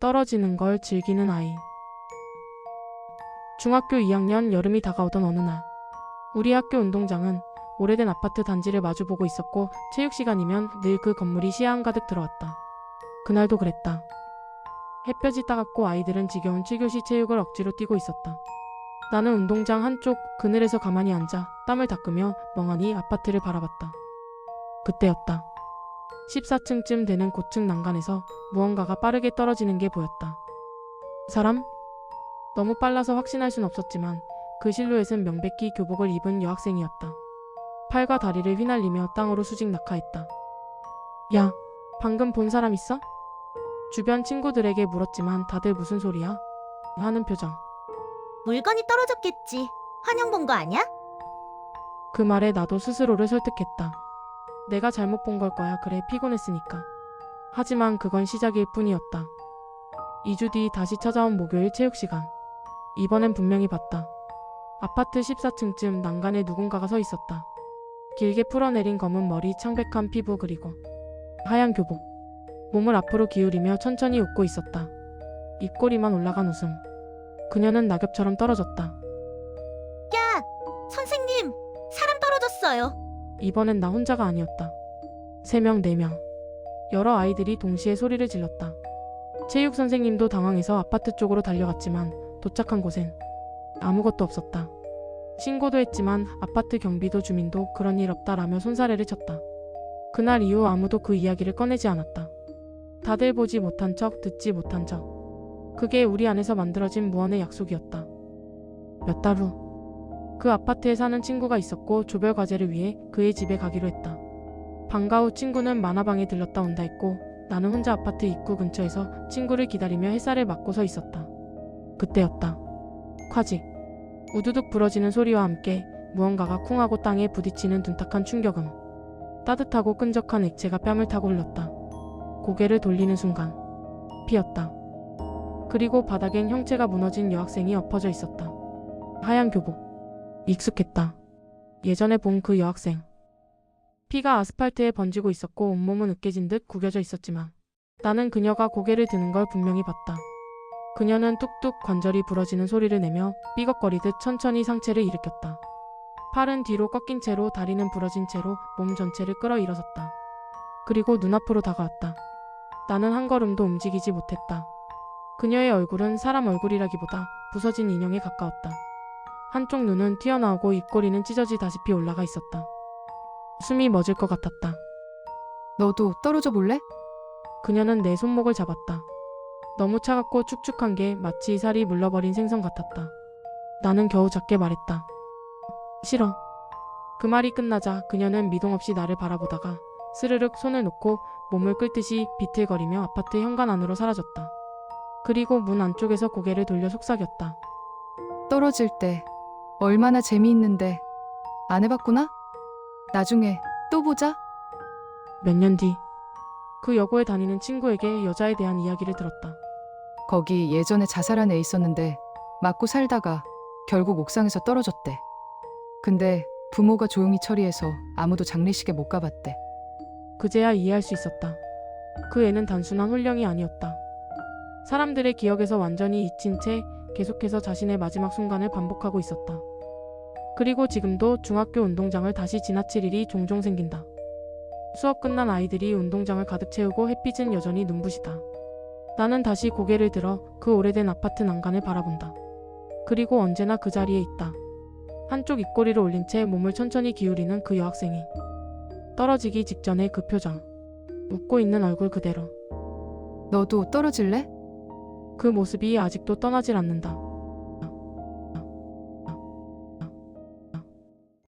떨어지는 걸 즐기는 아이. 중학교 2학년 여름이 다가오던 어느 날, 우리 학교 운동장은 오래된 아파트 단지를 마주보고 있었고 체육 시간이면 늘 그 건물이 시야 한가득 들어왔다. 그날도 그랬다. 햇볕이 따갑고 아이들은 지겨운 7교시 체육을 억지로 뛰고 있었다. 나는 운동장 한쪽 그늘에서 가만히 앉아 땀을 닦으며 멍하니 아파트를 바라봤다. 그때였다. 14층쯤 되는 고층 난간에서 무언가가 빠르게 떨어지는 게 보였다. 사람? 너무 빨라서 확신할 순 없었지만 그 실루엣은 명백히 교복을 입은 여학생이었다. 팔과 다리를 휘날리며 땅으로 수직 낙하했다. 야, 방금 본 사람 있어? 주변 친구들에게 물었지만 다들 무슨 소리야? 하는 표정. 물건이 떨어졌겠지. 환영 본 거 아니야? 그 말에 나도 스스로를 설득했다. 내가 잘못 본 걸 거야. 그래, 피곤했으니까. 하지만 그건 시작일 뿐이었다. 2주 뒤 다시 찾아온 목요일 체육 시간. 이번엔 분명히 봤다. 아파트 14층쯤 난간에 누군가가 서 있었다. 길게 풀어내린 검은 머리, 창백한 피부 그리고 하얀 교복. 몸을 앞으로 기울이며 천천히 웃고 있었다. 입꼬리만 올라간 웃음. 그녀는 낙엽처럼 떨어졌다. 야, 선생님, 사람 떨어졌어요. 이번엔 나 혼자가 아니었다. 세 명, 네 명. 여러 아이들이 동시에 소리를 질렀다. 체육 선생님도 당황해서 아파트 쪽으로 달려갔지만 도착한 곳엔 아무것도 없었다. 신고도 했지만 아파트 경비도 주민도 그런 일 없다라며 손사래를 쳤다. 그날 이후 아무도 그 이야기를 꺼내지 않았다. 다들 보지 못한 척, 듣지 못한 척. 그게 우리 안에서 만들어진 무언의 약속이었다. 몇 달 후, 그 아파트에 사는 친구가 있었고 조별 과제를 위해 그의 집에 가기로 했다. 방과 후 친구는 만화방에 들렀다 온다 했고 나는 혼자 아파트 입구 근처에서 친구를 기다리며 햇살을 맞고 서 있었다. 그때였다. 콰직. 우두둑 부러지는 소리와 함께 무언가가 쿵하고 땅에 부딪히는 둔탁한 충격음. 따뜻하고 끈적한 액체가 뺨을 타고 흘렀다. 고개를 돌리는 순간 피었다. 그리고 바닥엔 형체가 무너진 여학생이 엎어져 있었다. 하얀 교복. 익숙했다. 예전에 본 그 여학생. 피가 아스팔트에 번지고 있었고 온몸은 으깨진 듯 구겨져 있었지만 나는 그녀가 고개를 드는 걸 분명히 봤다. 그녀는 뚝뚝 관절이 부러지는 소리를 내며 삐걱거리듯 천천히 상체를 일으켰다. 팔은 뒤로 꺾인 채로 다리는 부러진 채로 몸 전체를 끌어일어섰다. 그리고 눈앞으로 다가왔다. 나는 한 걸음도 움직이지 못했다. 그녀의 얼굴은 사람 얼굴이라기보다 부서진 인형에 가까웠다. 한쪽 눈은 튀어나오고 입꼬리는 찢어지다시피 올라가 있었다. 숨이 멎을 것 같았다. 너도 떨어져 볼래? 그녀는 내 손목을 잡았다. 너무 차갑고 축축한 게 마치 살이 물러버린 생선 같았다. 나는 겨우 작게 말했다. 싫어. 그 말이 끝나자 그녀는 미동 없이 나를 바라보다가 스르륵 손을 놓고 몸을 끌듯이 비틀거리며 아파트 현관 안으로 사라졌다. 그리고 문 안쪽에서 고개를 돌려 속삭였다. 떨어질 때 얼마나 재미있는데 안 해봤구나? 나중에 또 보자. 몇 년 뒤, 그 여고에 다니는 친구에게 여자에 대한 이야기를 들었다. 거기 예전에 자살한 애 있었는데 맞고 살다가 결국 옥상에서 떨어졌대. 근데 부모가 조용히 처리해서 아무도 장례식에 못 가봤대. 그제야 이해할 수 있었다. 그 애는 단순한 혼령이 아니었다. 사람들의 기억에서 완전히 잊힌 채 계속해서 자신의 마지막 순간을 반복하고 있었다. 그리고 지금도 중학교 운동장을 다시 지나칠 일이 종종 생긴다. 수업 끝난 아이들이 운동장을 가득 채우고 햇빛은 여전히 눈부시다. 나는 다시 고개를 들어 그 오래된 아파트 난간을 바라본다. 그리고 언제나 그 자리에 있다. 한쪽 입꼬리를 올린 채 몸을 천천히 기울이는 그 여학생이. 떨어지기 직전의 그 표정. 웃고 있는 얼굴 그대로. 너도 떨어질래? 그 모습이 아직도 떠나질 않는다.